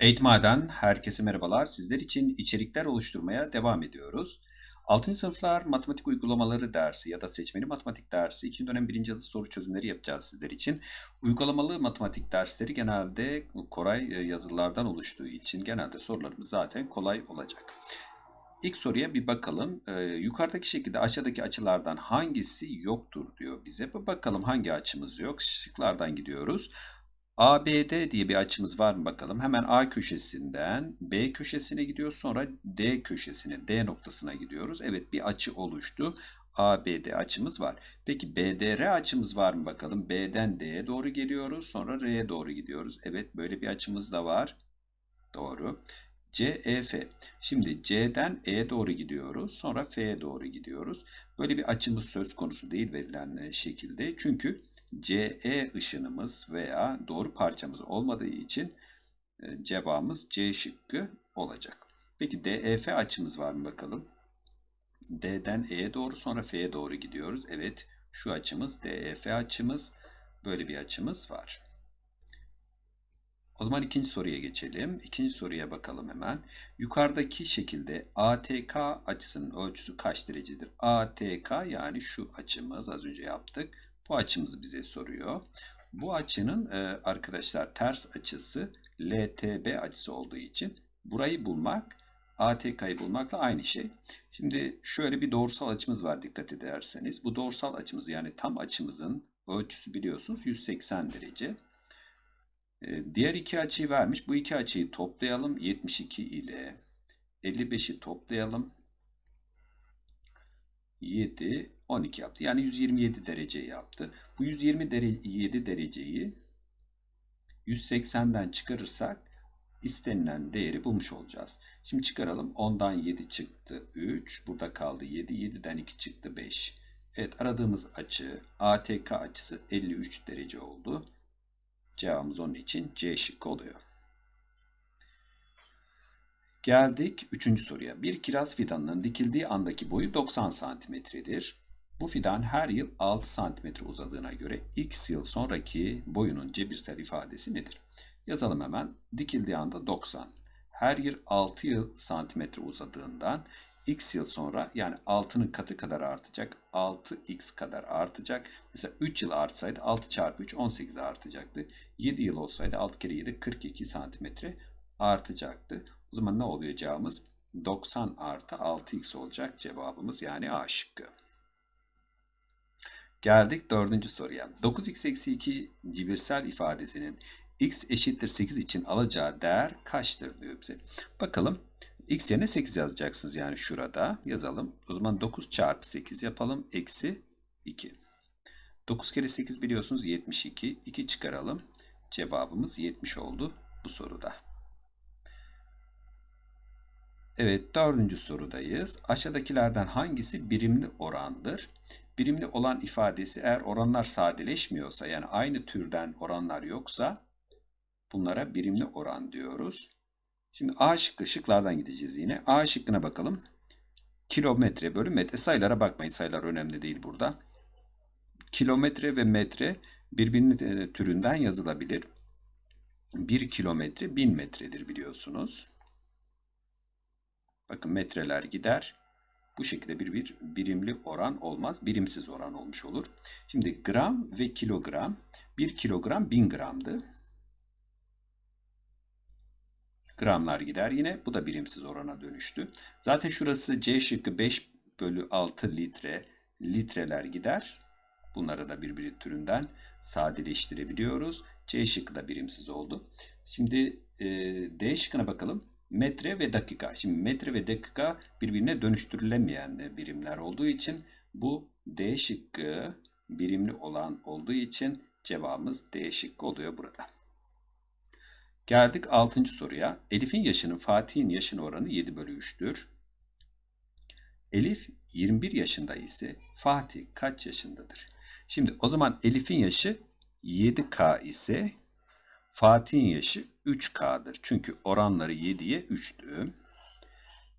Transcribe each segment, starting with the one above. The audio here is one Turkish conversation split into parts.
Eğitmaden herkese merhabalar. Sizler için içerikler oluşturmaya devam ediyoruz. 6. sınıflar matematik uygulamaları dersi ya da seçmeli matematik dersi 2. dönem 1. yazı soru çözümleri yapacağız sizler için. Uygulamalı matematik dersleri genelde Koray e, yazılardan oluştuğu için genelde sorularımız zaten kolay olacak. İlk soruya bir bakalım. Ee, yukarıdaki şekilde aşağıdaki açılardan hangisi yoktur diyor bize. Bir bakalım hangi açımız yok. Şıklardan gidiyoruz. ABD diye bir açımız var mı bakalım. Hemen A köşesinden B köşesine gidiyoruz. Sonra D köşesine, D noktasına gidiyoruz. Evet bir açı oluştu. ABD açımız var. Peki BDR açımız var mı bakalım. B'den D'ye doğru geliyoruz. Sonra R'ye doğru gidiyoruz. Evet böyle bir açımız da var. Doğru. CEF. Şimdi C'den E'ye doğru gidiyoruz. Sonra F'ye doğru gidiyoruz. Böyle bir açımız söz konusu değil verilen şekilde. Çünkü CE ışınımız veya doğru parçamız olmadığı için e, cevabımız C şıkkı olacak. Peki DEF açımız var mı bakalım? D'den E'ye doğru sonra F'ye doğru gidiyoruz. Evet şu açımız DEF açımız. Böyle bir açımız var. O zaman ikinci soruya geçelim. İkinci soruya bakalım hemen. Yukarıdaki şekilde ATK açısının ölçüsü kaç derecedir? ATK yani şu açımız az önce yaptık. Bu açımız bize soruyor. Bu açının e, arkadaşlar ters açısı LTB açısı olduğu için burayı bulmak ATK'yı bulmakla aynı şey. Şimdi şöyle bir doğrusal açımız var dikkat ederseniz. Bu doğrusal açımız yani tam açımızın ölçüsü biliyorsunuz 180 derece. Ee, diğer iki açıyı vermiş. Bu iki açıyı toplayalım. 72 ile 55'i toplayalım. 7, 12 yaptı. Yani 127 derece yaptı. Bu 127 dereceyi 180'den çıkarırsak istenilen değeri bulmuş olacağız. Şimdi çıkaralım. 10'dan 7 çıktı 3. Burada kaldı 7. 7'den 2 çıktı 5. Evet aradığımız açı ATK açısı 53 derece oldu. Cevabımız onun için C şıkkı oluyor. Geldik üçüncü soruya. Bir kiraz fidanının dikildiği andaki boyu 90 santimetredir. Bu fidan her yıl 6 santimetre uzadığına göre x yıl sonraki boyunun cebirsel ifadesi nedir? Yazalım hemen. Dikildiği anda 90. Her yıl 6 yıl santimetre uzadığından x yıl sonra yani 6'nın katı kadar artacak. 6x kadar artacak. Mesela 3 yıl artsaydı 6 çarpı 3 18 artacaktı. 7 yıl olsaydı 6 kere 7 42 santimetre artacaktı. O zaman ne oluyor cevabımız? 90 artı 6x olacak cevabımız yani A şıkkı. Geldik dördüncü soruya. 9x eksi 2 cebirsel ifadesinin x eşittir 8 için alacağı değer kaçtır diyor bize. Bakalım x yerine 8 yazacaksınız yani şurada yazalım. O zaman 9 çarpı 8 yapalım. Eksi 2. 9 kere 8 biliyorsunuz 72. 2 çıkaralım. Cevabımız 70 oldu bu soruda. Evet dördüncü sorudayız. Aşağıdakilerden hangisi birimli orandır? Birimli olan ifadesi eğer oranlar sadeleşmiyorsa yani aynı türden oranlar yoksa bunlara birimli oran diyoruz. Şimdi A şıkkı şıklardan gideceğiz yine. A şıkkına bakalım. Kilometre bölü metre. Sayılara bakmayın. Sayılar önemli değil burada. Kilometre ve metre birbirinin türünden yazılabilir. 1 kilometre 1000 metredir biliyorsunuz. Bakın metreler gider. Bu şekilde bir, bir birimli oran olmaz. Birimsiz oran olmuş olur. Şimdi gram ve kilogram. 1 kilogram 1000 gramdı. Gramlar gider yine. Bu da birimsiz orana dönüştü. Zaten şurası C şıkkı 5 bölü 6 litre. Litreler gider. Bunları da birbiri türünden sadeleştirebiliyoruz. C şıkkı da birimsiz oldu. Şimdi e, D şıkkına bakalım. Metre ve dakika. Şimdi metre ve dakika birbirine dönüştürülemeyen birimler olduğu için bu D şıkkı birimli olan olduğu için cevabımız D şıkkı oluyor burada. Geldik 6. soruya. Elif'in yaşının Fatih'in yaşına oranı 7 bölü 3'tür. Elif 21 yaşında ise Fatih kaç yaşındadır? Şimdi o zaman Elif'in yaşı 7K ise Fatih'in yaşı 3K'dır. Çünkü oranları 7'ye 3'tü.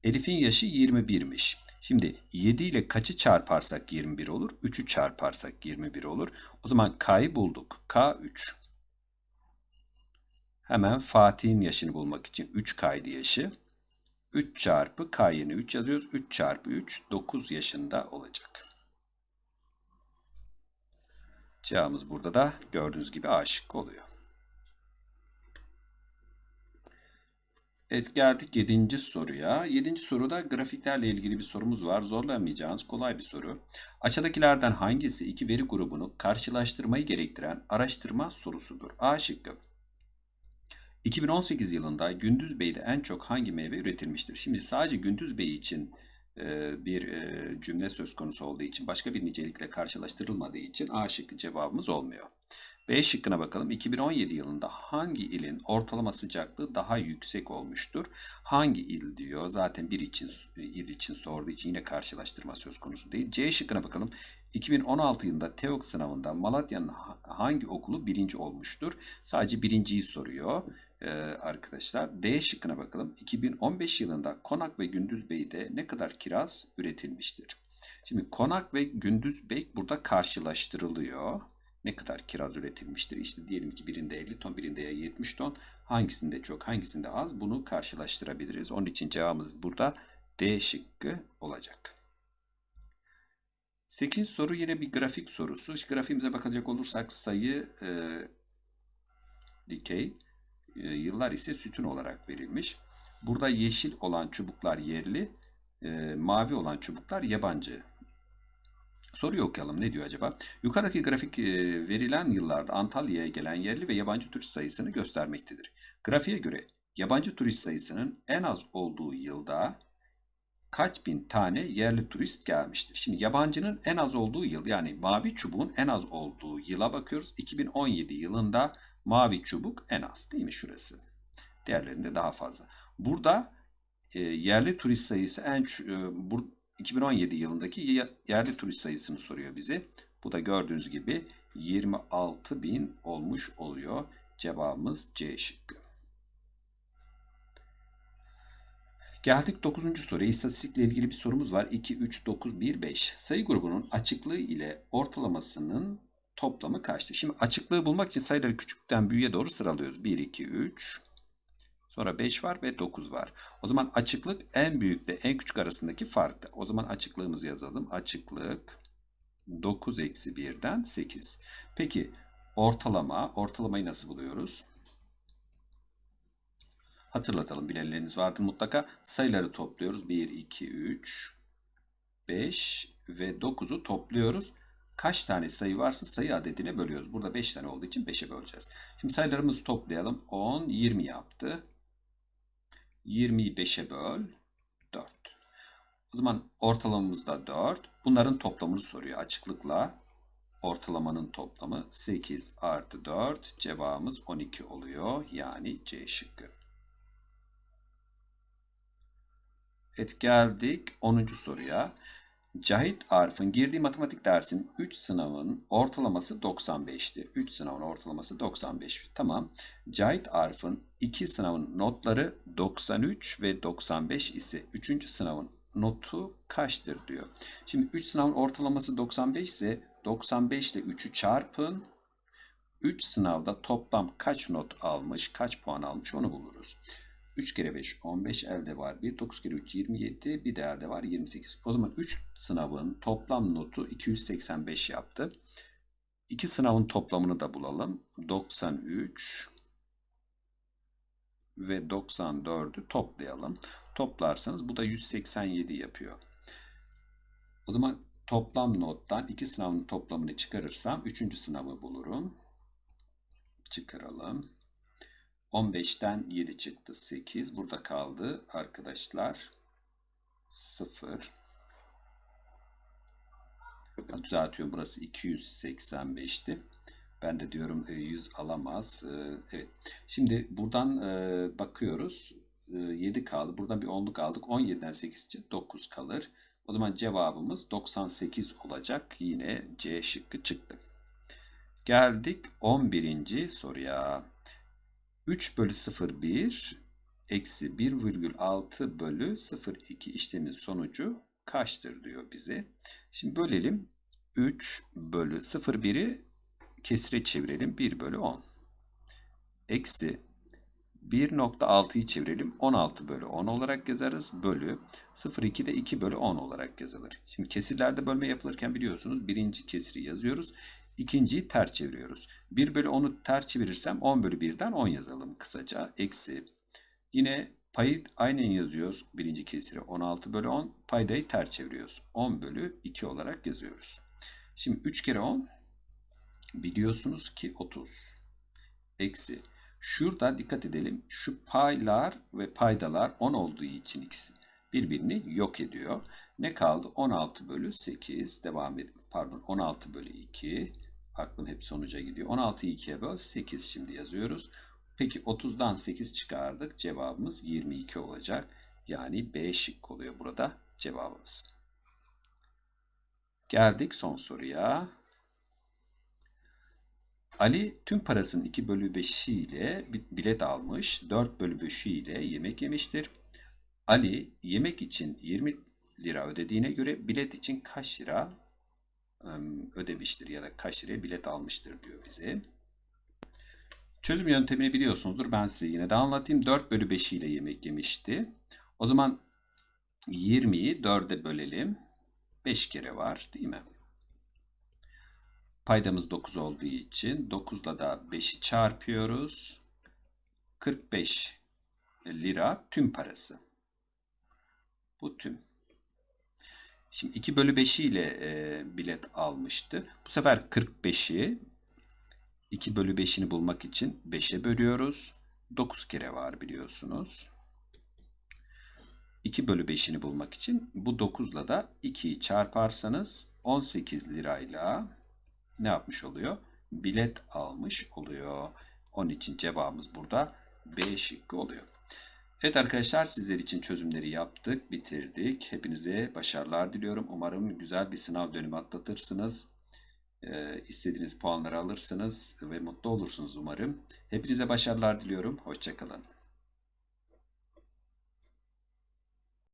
Elif'in yaşı 21'miş. Şimdi 7 ile kaçı çarparsak 21 olur? 3'ü çarparsak 21 olur. O zaman K'yı bulduk. K 3. Hemen Fatih'in yaşını bulmak için 3 kaydı yaşı. 3 çarpı k yerine 3 yazıyoruz. 3 çarpı 3 9 yaşında olacak. Cevabımız burada da gördüğünüz gibi A şıkkı oluyor. Evet geldik 7. soruya. 7. soruda grafiklerle ilgili bir sorumuz var. Zorlamayacağınız kolay bir soru. Aşağıdakilerden hangisi iki veri grubunu karşılaştırmayı gerektiren araştırma sorusudur? A şıkkı. 2018 yılında Gündüz Bey'de en çok hangi meyve üretilmiştir? Şimdi sadece Gündüz Bey için bir e, cümle söz konusu olduğu için başka bir nicelikle karşılaştırılmadığı için A şıkkı cevabımız olmuyor. B şıkkına bakalım. 2017 yılında hangi ilin ortalama sıcaklığı daha yüksek olmuştur? Hangi il diyor. Zaten bir için il için sorduğu için yine karşılaştırma söz konusu değil. C şıkkına bakalım. 2016 yılında TEOK sınavında Malatya'nın hangi okulu birinci olmuştur? Sadece birinciyi soruyor ee, arkadaşlar. D şıkkına bakalım. 2015 yılında Konak ve Gündüzbey'de ne kadar kiraz üretilmiştir? Şimdi Konak ve Gündüzbey burada karşılaştırılıyor ne kadar kiraz üretilmiştir? İşte diyelim ki birinde 50 ton, birinde 70 ton. Hangisinde çok, hangisinde az? Bunu karşılaştırabiliriz. Onun için cevabımız burada D şıkkı olacak. 8 soru yine bir grafik sorusu. Şu grafiğimize bakacak olursak sayı e, dikey, e, yıllar ise sütun olarak verilmiş. Burada yeşil olan çubuklar yerli, e, mavi olan çubuklar yabancı Soruyu okuyalım. Ne diyor acaba? Yukarıdaki grafik e, verilen yıllarda Antalya'ya gelen yerli ve yabancı turist sayısını göstermektedir. Grafiğe göre yabancı turist sayısının en az olduğu yılda kaç bin tane yerli turist gelmiştir? Şimdi yabancının en az olduğu yıl yani mavi çubuğun en az olduğu yıla bakıyoruz. 2017 yılında mavi çubuk en az değil mi şurası? Diğerlerinde daha fazla. Burada e, yerli turist sayısı en e, bur, 2017 yılındaki yerli turist sayısını soruyor bize. Bu da gördüğünüz gibi 26 bin olmuş oluyor. Cevabımız C şıkkı. Geldik 9. soruya. İstatistikle ilgili bir sorumuz var. 2, 3, 9, 1, 5. Sayı grubunun açıklığı ile ortalamasının toplamı kaçtır? Şimdi açıklığı bulmak için sayıları küçükten büyüğe doğru sıralıyoruz. 1, 2, 3, Sonra 5 var ve 9 var. O zaman açıklık en büyükle en küçük arasındaki farktı. O zaman açıklığımızı yazalım. Açıklık 9 eksi 1'den 8. Peki ortalama, ortalamayı nasıl buluyoruz? Hatırlatalım bilenleriniz vardı mutlaka. Sayıları topluyoruz. 1, 2, 3, 5 ve 9'u topluyoruz. Kaç tane sayı varsa sayı adedine bölüyoruz. Burada 5 tane olduğu için 5'e böleceğiz. Şimdi sayılarımızı toplayalım. 10, 20 yaptı. 20'yi 5'e böl. 4. O zaman ortalamamız da 4. Bunların toplamını soruyor açıklıkla. Ortalamanın toplamı 8 artı 4. Cevabımız 12 oluyor. Yani C şıkkı. Evet geldik 10. soruya. Cahit Arif'in girdiği matematik dersinin 3 sınavın ortalaması 95'ti. 3 sınavın ortalaması 95. Tamam. Cahit Arif'in 2 sınavın notları 93 ve 95 ise 3. sınavın notu kaçtır diyor. Şimdi 3 sınavın ortalaması 95 ise 95 ile 3'ü çarpın. 3 sınavda toplam kaç not almış, kaç puan almış onu buluruz. 3 kere 5 15 elde var 1. 9 kere 3 27 bir de var 28. O zaman 3 sınavın toplam notu 285 yaptı. 2 sınavın toplamını da bulalım. 93 ve 94'ü toplayalım. Toplarsanız bu da 187 yapıyor. O zaman toplam nottan 2 sınavın toplamını çıkarırsam 3. sınavı bulurum. Çıkaralım. 15'ten 7 çıktı 8. Burada kaldı arkadaşlar 0. Düzeltiyorum burası 285'ti. Ben de diyorum 100 e, alamaz. E, evet. Şimdi buradan e, bakıyoruz. 7 kaldı. Buradan bir 10'luk aldık. 17'den 8 için 9 kalır. O zaman cevabımız 98 olacak. Yine C şıkkı çıktı. Geldik 11. soruya. 3 bölü 0,1 eksi 1,6 bölü 0,2 işlemin sonucu kaçtır diyor bize. Şimdi bölelim. 3 bölü 0,1'i kesire çevirelim. 1 bölü 10. Eksi 1.6'yı çevirelim. 16 bölü 10 olarak yazarız. Bölü 0,2 de 2 bölü 10 olarak yazılır. Şimdi kesirlerde bölme yapılırken biliyorsunuz birinci kesiri yazıyoruz. İkinciyi ters çeviriyoruz. 1 bölü 10'u ters çevirirsem 10 bölü 1'den 10 yazalım kısaca. Eksi. Yine payı aynen yazıyoruz. Birinci kesiri 16 bölü 10. Paydayı ters çeviriyoruz. 10 bölü 2 olarak yazıyoruz. Şimdi 3 kere 10 biliyorsunuz ki 30. Eksi. Şurada dikkat edelim. Şu paylar ve paydalar 10 olduğu için ikisi birbirini yok ediyor. Ne kaldı? 16 bölü 8. Devam edin. Pardon 16 bölü 2. Aklım hep sonuca gidiyor. 16'yı 2'ye böl 8 şimdi yazıyoruz. Peki 30'dan 8 çıkardık. Cevabımız 22 olacak. Yani B şık oluyor burada cevabımız. Geldik son soruya. Ali tüm parasının 2 bölü 5'i ile bilet almış. 4 bölü 5'i ile yemek yemiştir. Ali yemek için 20 lira ödediğine göre bilet için kaç lira ödemiştir ya da kaç liraya bilet almıştır diyor bize. Çözüm yöntemini biliyorsunuzdur. Ben size yine de anlatayım. 4 bölü 5 ile yemek yemişti. O zaman 20'yi 4'e bölelim. 5 kere var değil mi? Paydamız 9 olduğu için 9'la da 5'i çarpıyoruz. 45 lira tüm parası. Bu tüm. Şimdi 2 bölü 5 ile e, bilet almıştı. Bu sefer 45'i 2 bölü 5'ini bulmak için 5'e bölüyoruz. 9 kere var biliyorsunuz. 2 bölü 5'ini bulmak için bu 9'la da 2'yi çarparsanız 18 lirayla ne yapmış oluyor? Bilet almış oluyor. Onun için cevabımız burada B şıkkı oluyor. Evet arkadaşlar sizler için çözümleri yaptık, bitirdik. Hepinize başarılar diliyorum. Umarım güzel bir sınav dönemi atlatırsınız. Ee, istediğiniz puanları alırsınız ve mutlu olursunuz umarım. Hepinize başarılar diliyorum. Hoşçakalın.